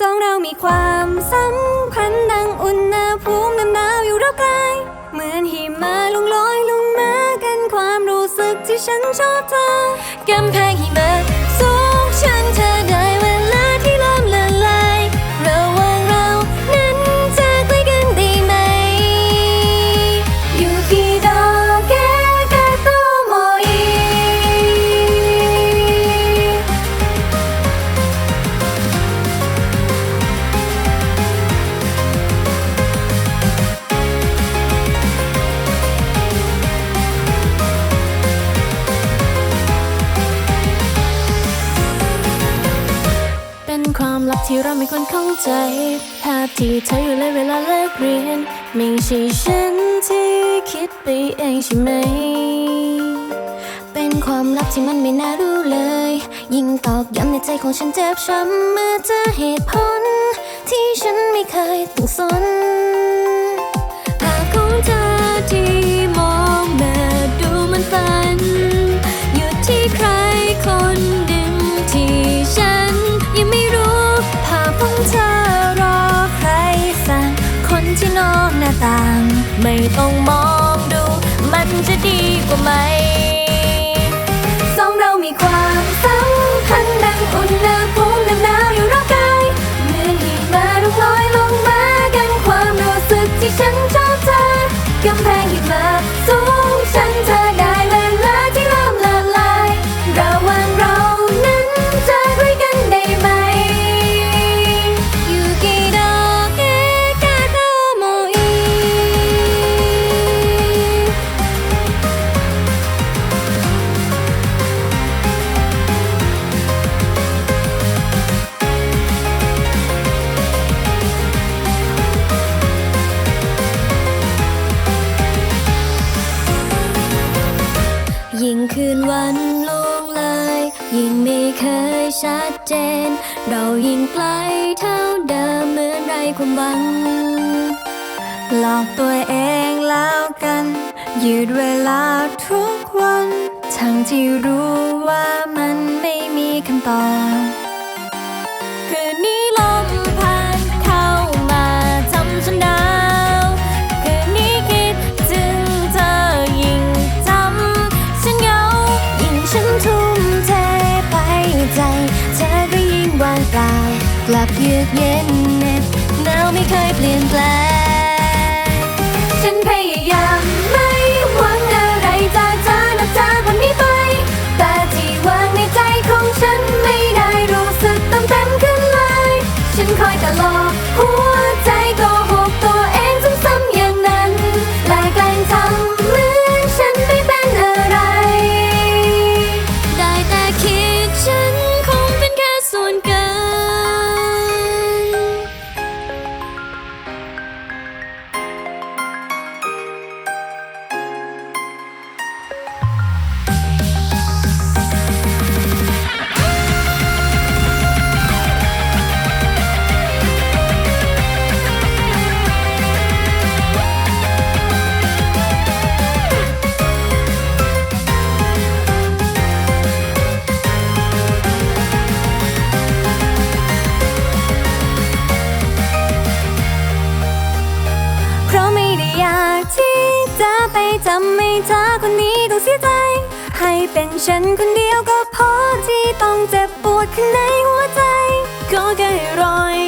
สองเรามีความสัมพันธ์ดังอุณหภูมิน้ำหนาวอยู่รอบกายเหมือนหิมะลงลอยลงมากันความรู้สึกที่ฉันชอบเธอกำแพงหิมะ ความลับที่เราไม่ควรเข้าใจภาพที่เธออยู่เลยเวลาเลิกเรียน ไม่ใช่ฉันที่คิดไปเองใช่ไหม เป็นความลับที่มันไม่น่ารู้เลย ยิ่งตอกย้ำในใจของฉันเจ็บช้ำเมื่อเจอเหตุผล ที่ฉันไม่เคยต้องสน ไม่ต้องมองดู มันจะดีกว่าไหม ยชัดเจน เรายิ่งไกลเท่าเดิมเหมือนไรความหวัง หลอกตัวเองแล้วกัน ยืดเวลาทุกวัน ทั้งที่รู้ว่ามันไม่มีคำตอบ กลับเยือกเย็นเน็บหนาวไม่เคยเปลี่ยนแปลง ฉันพยายามไม่หวังอะไรจากเธอนับจากวันนี้ไป แต่ที่วางในใจของฉันไม่ได้รู้สึกต้องเต็มขึ้นเลย ฉันคอยแต่หลอดหัว จะไปทำให้เธอคนนี้ต้องเสียใจ ให้เป็นฉันคนเดียวก็พอที่ต้องเจ็บปวดข้างในหัวใจก็แค่รอย